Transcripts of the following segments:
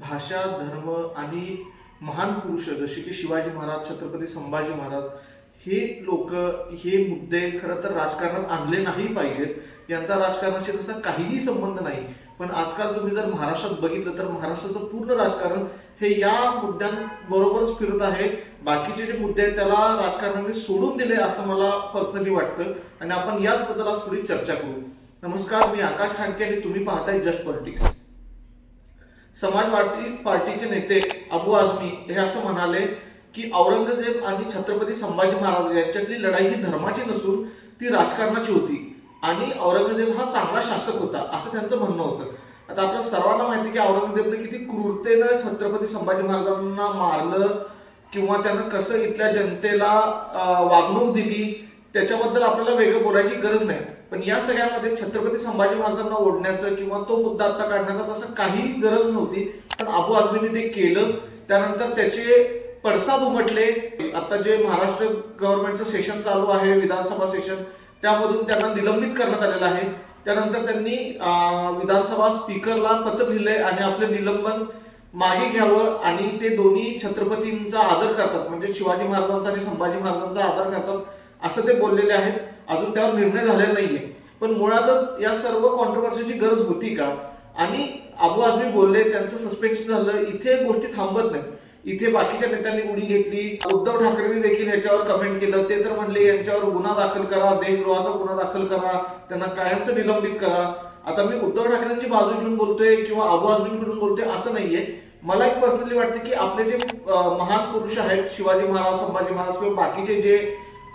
भाषा धर्म आणि महान पुरुष जसे की शिवाजी महाराज छत्रपती संभाजी महाराज हे लोक हे मुद्दे खरं तर राजकारणात आणले नाही पाहिजेत. यांचा राजकारणाशी तसा काहीही संबंध नाही. पण आजकाल तुम्ही जर महाराष्ट्रात बघितलं तर महाराष्ट्राचं पूर्ण राजकारण हे या मुद्द्यांबरोबरच फिरत आहे. बाकीचे जे मुद्दे आहेत त्याला राजकारणाने सोडून दिले असं मला पर्सनली वाटतं. आणि आपण याचबद्दल आज थोडी चर्चा करू. नमस्कार मी आकाश खांडके आणि तुम्ही पाहताय जस्ट पॉलिटिक्स. समाजवादी पार्टीचे नेते अबू आझमी हे असं म्हणाले की औरंगजेब आणि छत्रपती संभाजी महाराज यांच्यातली लढाई ही धर्माची नसून ती राजकारणाची होती. आणि औरंगजेब हा चांगला शासक होता असं त्यांचं म्हणणं होतं. आता आपल्या सर्वांना माहिती की औरंगजेबने किती क्रूरतेनं छत्रपती संभाजी महाराजांना मारलं किंवा त्यानं कसं इथल्या जनतेला वागणूक दिली त्याच्याबद्दल आपल्याला वेगळं बोलायची गरज नाही. पण या सगळ्यामध्ये छत्रपती संभाजी महाराजांना ओढण्याचं किंवा तो मुद्दा आता काढण्याचा तसं काही गरज नव्हती. पण अबू आझमीने ते केलं. त्यानंतर त्याचे पडसाद उमटले. आता जे महाराष्ट्र गव्हर्नमेंटचं सेशन चालू आहे विधानसभा सेशन त्यामधून त्यांना निलंबित करण्यात आलेलं आहे. त्यानंतर त्यांनी विधानसभा स्पीकरला पत्र लिहिलंय आणि आपले निलंबन मागे घ्यावं आणि ते दोन्ही छत्रपतींचा आदर करतात. म्हणजे शिवाजी महाराजांचा आणि संभाजी महाराजांचा आदर करतात असं ते बोललेले आहेत. अजून त्यावर निर्णय झालेला नाहीये. पण मुळातच या सर्व कॉन्ट्रोवर्सीची गरज होती का? आणि अबू आझमी बोलले त्यांचं सस्पेन्शन झालं इथे गोष्टी थांबत नाही इथे बाकीच्या नेत्यांनी उडी घेतली. उद्धव ठाकरेंनी देखील ह्याच्यावर कमेंट केलं. ते तर म्हणले यांच्यावर गुन्हा दाखल करा देशद्रोहाचा गुन्हा दाखल करा त्यांना कायमचं निलंबित करा. आता मी उद्धव ठाकरेंची बाजू घेऊन बोलतोय किंवा अबू आझमींकडून बोलतोय असं नाहीये. मला एक पर्सनली वाटते की आपले जे महान पुरुष आहेत शिवाजी महाराज संभाजी महाराज किंवा बाकीचे जे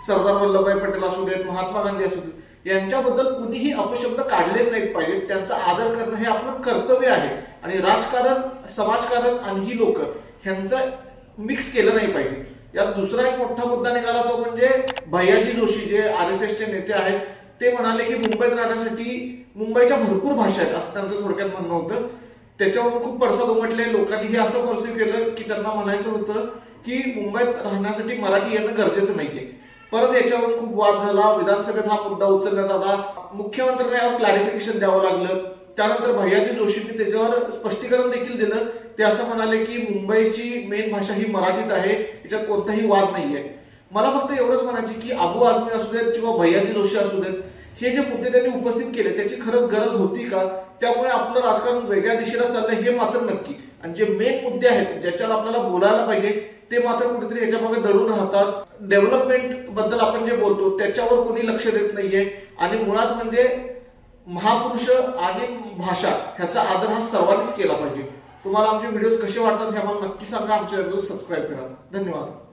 सरदार वल्लभभाई पटेल असू देत महात्मा गांधी असू देत यांच्याबद्दल कुणीही अपशब्द काढलेच नाहीत पाहिजे. त्यांचा आदर करणं हे आपलं कर्तव्य आहे. आणि राजकारण समाजकारण आणि ही लोक ह्यांचं मिक्स केलं नाही पाहिजे. यात दुसरा एक मोठा मुद्दा निघाला तो म्हणजे भैयाजी जोशी जे आर एस एसचे नेते आहेत ते म्हणाले की मुंबईत राहण्यासाठी मुंबईच्या भरपूर भाषा आहेत असं त्यांचं थोडक्यात म्हणणं होतं. त्याच्यावरून खूप पडसाद उमटले. लोकांनी हे असं परसिव्ह केलं की त्यांना म्हणायचं होतं की मुंबईत राहण्यासाठी मराठी येणं गरजेचं नाहीये. परत याच्यावर खूप वाद झाला. विधानसभेत हा मुद्दा उचलण्यात आला. मुख्यमंत्र्यांना यावर क्लॅरिफिकेशन द्यावं लागलं. त्यानंतर भैयाजी जोशींनी त्याच्यावर स्पष्टीकरण देखील दिलं. ते असं म्हणाले की मुंबईची मेन भाषा ही मराठीच आहे. याच्यात कोणताही वाद नाहीये. मला फक्त एवढंच म्हणायचे की अबू आझमी असू देत किंवा भैयाजी जोशी असू देत हे जे मुद्दे त्यांनी उपस्थित केले त्याची खरंच गरज होती का? त्यामुळे आपलं राजकारण वेगळ्या दिशेला चाललंय हे मात्र नक्की. आणि जे मेन मुद्दे आहेत ज्याच्यावर आपल्याला बोलायला पाहिजे ते मात्र कुठेतरी याच्या मागे दडून राहतात. डेव्हलपमेंटबद्दल आपण जे बोलतो त्याच्यावर कोणी लक्ष देत नाहीये. आणि मुळात म्हणजे महापुरुष आणि भाषा ह्याचा आदर हा सर्वांनीच केला पाहिजे. तुम्हाला आमचे व्हिडिओज कसे वाटतात हे आम्हाला नक्की सांगा. आमच्या सबस्क्राईब करा. धन्यवाद.